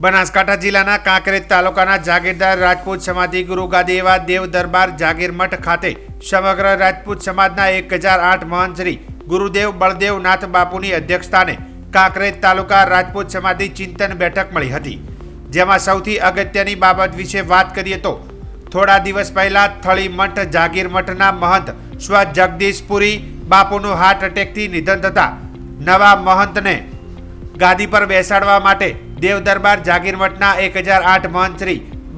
બનાસકાંઠા જિલ્લાના કાંકરેજ તાલુકાના જાગીરદાર રાજપૂત સમાધિ ગુરુ ગાદી એવા દેવ દરબાર જાગીર મઠ ખાતે સમગ્ર રાજપૂત સમાજના એક હજાર આઠ મહંત શ્રી ગુરુદેવ બળદેવ નાથ બાપુની અધ્યક્ષતાને કાંકરેજ તાલુકા રાજપૂત સમાધિ ચિંતન બેઠક મળી હતી. જેમાં સૌથી અગત્યની બાબત વિશે વાત કરીએ તો થોડા દિવસ પહેલા થળી મઠ, જાગીર મઠના મહંત સ્વ જગદીશપુરી બાપુનું હાર્ટ એટેકથી નિધન થતા નવા મહંતને ગાદી પર બેસાડવા માટે દેવ દરબાર જાગીર એક હજાર આઠ મહંત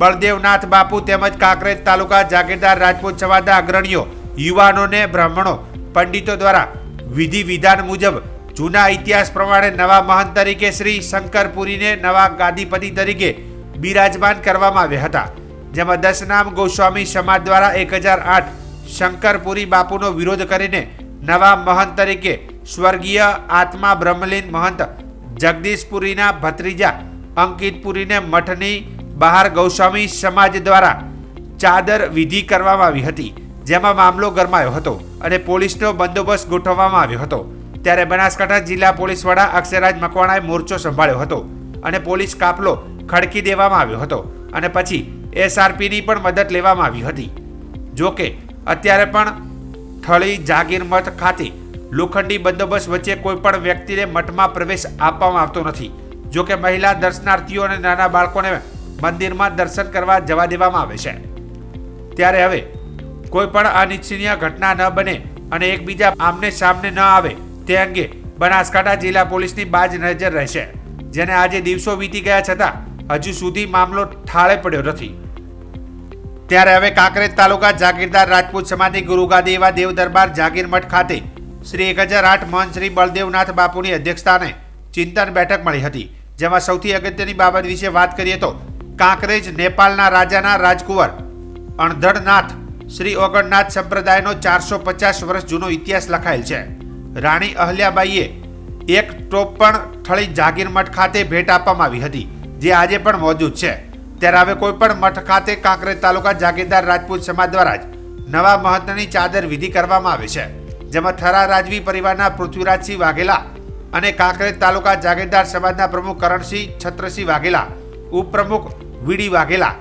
બળદેવનાથ બાપુ તેમજ કાંકરેજ તાલુકા જાગીરદાર રાજપૂત સમાજના અગ્રણીઓ, યુવાનોને બ્રાહ્મણો, પંડિતો દ્વારા વિધિ વિધાન મુજબ જૂના ઇતિહાસ પ્રમાણે નવા મહંત તરીકે શ્રી શંકરપુરીને નવા ગાદીપતિ તરીકે બિરાજમાન કરવામાં આવ્યા હતા. જેમાં દશનામ ગોસ્વામી સમાજ દ્વારા એક હજાર આઠ શંકરપુરી બાપુનો વિરોધ કરીને નવા મહંત તરીકે સ્વર્ગીય આત્મા બ્રહ્મલીન મહંત જગદીશપુરીના ભત્રીજા અંકિતપુરીને મઠની બહાર ગૌસ્વામી સમાજ દ્વારા ચાદર વિધિ કરવામાં આવી હતી, જેમાં મામલો ગરમાયો હતો અને પોલીસનો બંદોબસ્ત ગોઠવવામાં આવ્યો હતો. ત્યારે બનાસકાંઠા જિલ્લા પોલીસ વડા અક્ષયરાજ મકવાણાએ મોરચો સંભાળ્યો હતો અને પોલીસ કાફલો ખડકી દેવામાં આવ્યો હતો અને પછી એસઆરપીની પણ મદદ લેવામાં આવી હતી. જોકે, અત્યારે પણ થળી જાગીર મઠ ખાતે લોખંડી બંદોબસ્ત વચ્ચે કોઈ પણ વ્યક્તિને મઠમાં પ્રવેશ આપવામાં આવતો નથી. જો કે મહિલા દર્શનાર્થીઓ અને નાના બાળકોને મંદિરમાં દર્શન કરવા જવા દેવામાં આવે છે. ત્યારે હવે કોઈ પણ અનિચ્છનીય ઘટના ન બને અને એકબીજા આમને સામને ન આવે, તે અંગે બનાસકાંઠા જિલ્લા પોલીસની બાજ નજર રહેશે, જેને આજે દિવસો વીતી ગયા છતાં હજુ સુધી મામલો ઠાળે પડ્યો નથી. ત્યારે હવે કાંકરેજ તાલુકા જાગીરદાર રાજપૂત સમાધિ ગુરુગાદી એવા દેવ દરબાર જાગીર મઠ ખાતે શ્રી એક હજાર આઠ મહંત શ્રી બળદેવનાથ બાપુની અધ્યક્ષતાને ચિંતન બેઠક મળી હતી. જેમાં સૌથી અગત્યની બાબત વિશે વાત કરીએ તો કાંકરેજ નેપાળના રાજાના રાજકુંવર અણધડનાથ શ્રી ઓગણનાથ સંપ્રદાયનો ચારસો પચાસ વર્ષ જૂનો ઇતિહાસ લખાયેલ છે. રાણી અહલ્યાબાઈએ એક ટોપ પણ થળી જાગીર મઠ ખાતે ભેટ આપવામાં આવી હતી, જે આજે પણ મોજૂદ છે. ત્યારે હવે કોઈ પણ મઠ ખાતે કાંકરેજ તાલુકા જાગીરદાર રાજપૂત સમાજ દ્વારા જ નવા મહત્વની ચાદર વિધિ કરવામાં આવે છે. જેમાં થરા રાજવી પરિવારના પૃથ્વીરાજસિંહ વાઘેલા અને કાંકરેજ તાલુકા જાગીરદાર સમાજના પ્રમુખ કરણસિંહ છત્રસિંહ વાઘેલા, ઉપપ્રમુખ વીડી વાઘેલા,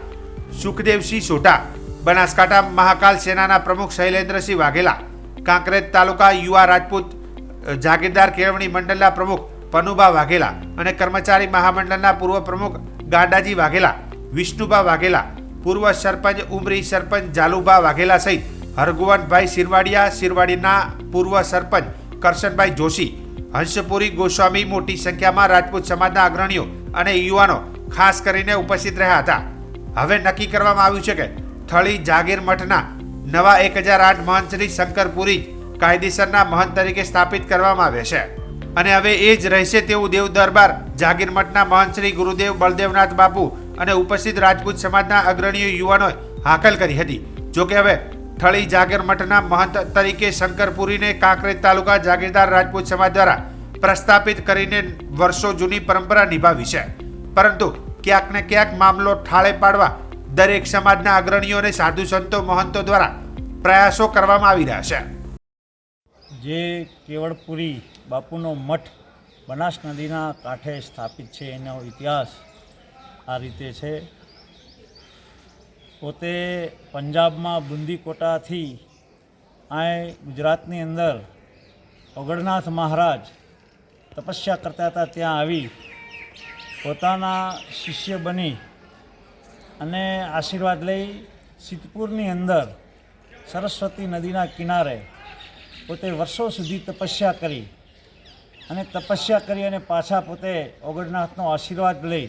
સુખદેવસિંહ સોઢા, બનાસકાંઠા મહાકાલ સેનાના પ્રમુખ શૈલેન્દ્રસિંહ વાઘેલા, કાંકરેજ તાલુકા યુવા રાજપૂત જાગીરદાર કેળવણી મંડળના પ્રમુખ પનુબા વાઘેલા અને કર્મચારી મહામંડળના પૂર્વ પ્રમુખ ગાંડાજી વાઘેલા વિષ્ણુબા વાઘેલા, પૂર્વ સરપંચ ઉમરી સરપંચ જાલુબા વાઘેલા સહિત હરગુવનભાઈ શિરવાડિયા, શિરવાડીના પૂર્વ સરપંચ કરશનભાઈ જોશી, હંસપુરી ગોસ્વામી મોટી સંખ્યામાં રાજપૂત સમાજના અગ્રણીઓ અને યુવાનો ખાસ કરીને ઉપસ્થિત રહ્યા હતા. હવે નક્કી કરવામાં આવ્યું છે કે થળી જાગીર મઠના નવા એક હજાર આઠ મહંત શ્રી શંકરપુરી કાયદેસરના મહંત તરીકે સ્થાપિત કરવામાં આવે છે. અને હવે એ જ રહેશે તેવું દેવ દરબાર જાગીર મઠના મહંત શ્રી ગુરુદેવ બળદેવનાથ બાપુ અને ઉપસ્થિત રાજપૂત સમાજના અગ્રણીઓ યુવાનોએ હાકલ કરી હતી. જોકે હવે થળી જાગીર મઠના મહંત તરીકે શંકરપુરીને કાંકરેજ તાલુકા જાગીરદાર રાજપૂત સમાજ દ્વારા પ્રસ્થાપિત કરીને વર્ષો જૂની પરંપરા નિભાવી છે. પરંતુ ક્યાંક ને ક્યાંક મામલો ઠાળે પાડવા દરેક સમાજના અગ્રણીઓ અને સાધુ સંતો મહંતો દ્વારા પ્રયાસો કરવામાં આવી રહ્યા છે. જે કેવળપુરી બાપુનો મઠ બનાસ નદીના કાંઠે સ્થાપિત છે, એનો ઇતિહાસ આ રીતે છે. પોતે પંજાબમાં બુંદીકોટાથી આ ગુજરાતની અંદર ઓગણનાથ મહારાજ તપસ્યા કરતા હતા ત્યાં આવી, પોતાના શિષ્ય બની અને આશીર્વાદ લઈ સિદ્ધપુરની અંદર સરસ્વતી નદીના કિનારે પોતે વર્ષો સુધી તપસ્યા કરી અને તપસ્યા કરી અને પાછા પોતે ઓગણનાથનો આશીર્વાદ લઈ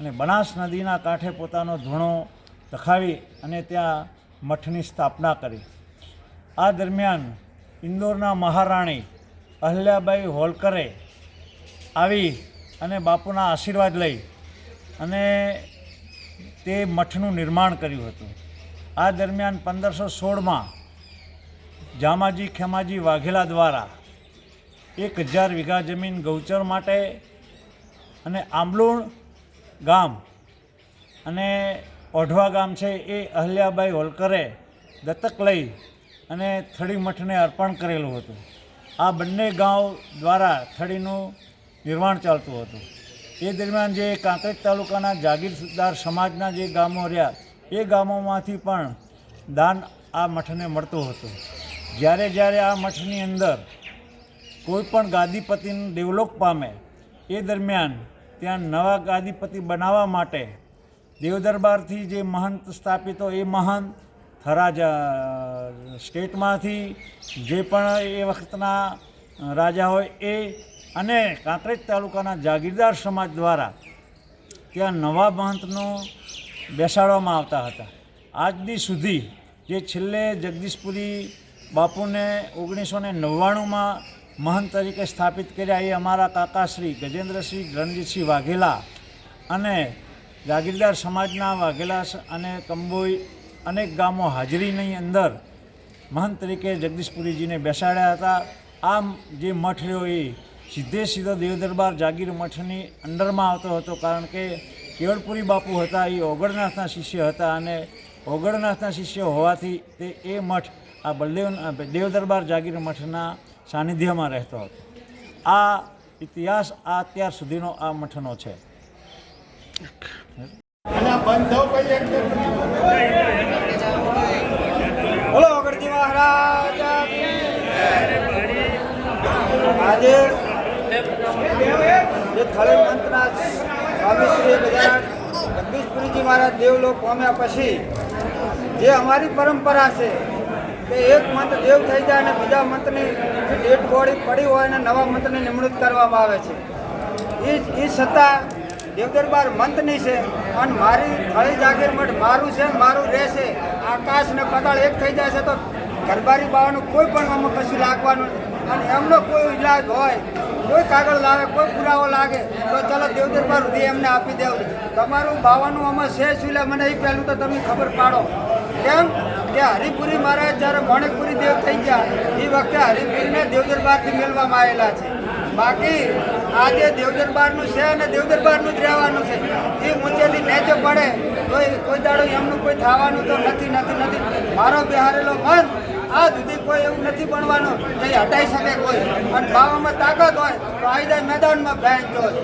અને બનાસ નદીના કાંઠે પોતાનો ધૂણો દખાવી અને ત્યાં મઠની સ્થાપના કરી. આ દરમિયાન ઇન્દોરના મહારાણી અહલ્યાબાઈ હોલકરે આવી અને બાપુના આશીર્વાદ લઈ અને તે મઠનું નિર્માણ કર્યું હતું. આ દરમિયાન પંદરસો સોળમાં જામાજી ખેમાજી વાઘેલા દ્વારા એક હજાર વીઘા જમીન ગૌચર માટે અને આંબલુણ ગામ અને ઓઢવા ગામ છે એ અહલ્યાબાઈ હોલકરે દત્તક લઈ અને થળી મઠને અર્પણ કરેલું હતું. આ બંને ગાંવ દ્વારા થળીનું નિર્માણ ચાલતું હતું. એ દરમિયાન જે કાંકરેજ તાલુકાના જાગીરદાર સમાજના જે ગામો રહ્યા, એ ગામોમાંથી પણ દાન આ મઠને મળતું હતું. જ્યારે જ્યારે આ મઠની અંદર કોઈ પણ ગાદીપતિનું ડેવલપ પામે, એ દરમિયાન ત્યાં નવા ગાદીપતિ બનાવવા માટે દેવદરબારથી જે મહંત સ્થાપિતો એ મહંત થરાજ સ્ટેટમાંથી જે પણ એ વખતના રાજા હોય એ અને કાંકરેજ તાલુકાના જાગીરદાર સમાજ દ્વારા ત્યાં નવા મહંતનો બેસાડવામાં આવતા હતા. આજ દી સુધી જે છેલ્લે જગદીશપુરી બાપુને ઓગણીસો ને નવ્વાણુંમાં મહંત તરીકે સ્થાપિત કર્યા એ અમારા કાકાશ્રી ગજેન્દ્રસિંહ રણજીતસિંહ વાઘેલા અને જાગીરદાર સમાજના વાઘેલા અને કંબોઈ અનેક ગામો હાજરીની અંદર મહંત તરીકે જગદીશપુરીજીને બેસાડ્યા હતા. આમ જે મઠ રહ્યો એ સીધે સીધો દેવદરબાર જાગીર મઠની અંડરમાં આવતો હતો કારણ કે કેવળપુરી બાપુ હતા, એ ઓગળનાથના શિષ્ય હતા અને ઓગળનાથના શિષ્ય હોવાથી તે એ મઠ આ બલદેવ દેવદરબાર જાગીર મઠના સાનિધ્યમાં રહેતો હતો. આ ઇતિહાસ આ અત્યાર સુધીનો આ મઠનો છે. બોલો, અગરજી મહારાજ, આજે જે થળે મંત્રના સ્વામી શ્રી ગજાનંદ જગદીશપુરીજી મહારાજ દેવલોક પામ્યા પછી, જે અમારી પરંપરા છે કે એક મંત્ર દેવ થઈ જાય અને બીજા મંત્રની ડેટ બોડી પડી હોય અને નવા મંત્રની નિમણૂક કરવામાં આવે છે. એ એ સત્તા દેવદરબાર મંતની છે અને મારી થળી જાગીર મઠ મારું છે મારું રહેશે. આકાશ ને પતાળ એક થઈ જાય છે તો ગરબારી બાવાનું કોઈ પણ આમાં કશું લાગવાનું અને એમનો કોઈ ઈલાજ હોય, કોઈ કાગળ લાવે, કોઈ પુરાવો લાગે, તો ચલો દેવદરબાર સુધી એમને આપી દેવું. તમારું બાવાનું આમાં છે શું મને એ પહેલું તો તમે ખબર પાડો. કેમ? કે હરિપુરી મહારાજ જ્યારે મોણેકપુરી દેવ થઈ ગયા, એ વખતે હરિપુરીને દેવદરબારથી મેળવામાં આવેલા છે. બાકી આજે દેવદરબારનું છે અને દેવદરબારનું જ રહેવાનું છે. એ ઊંચેથી નેચે પડે તો કોઈ દાડો એમનું કોઈ થવાનું તો નથી નથી નથી. મારો બિહારેલો મન આ સુધી કોઈ એવું નથી બનવાનું કે હટાઈ શકે કોઈ. અને બાવામાં તાકાત હોય તો આવી જાય મેદાનમાં ભેંચ હોય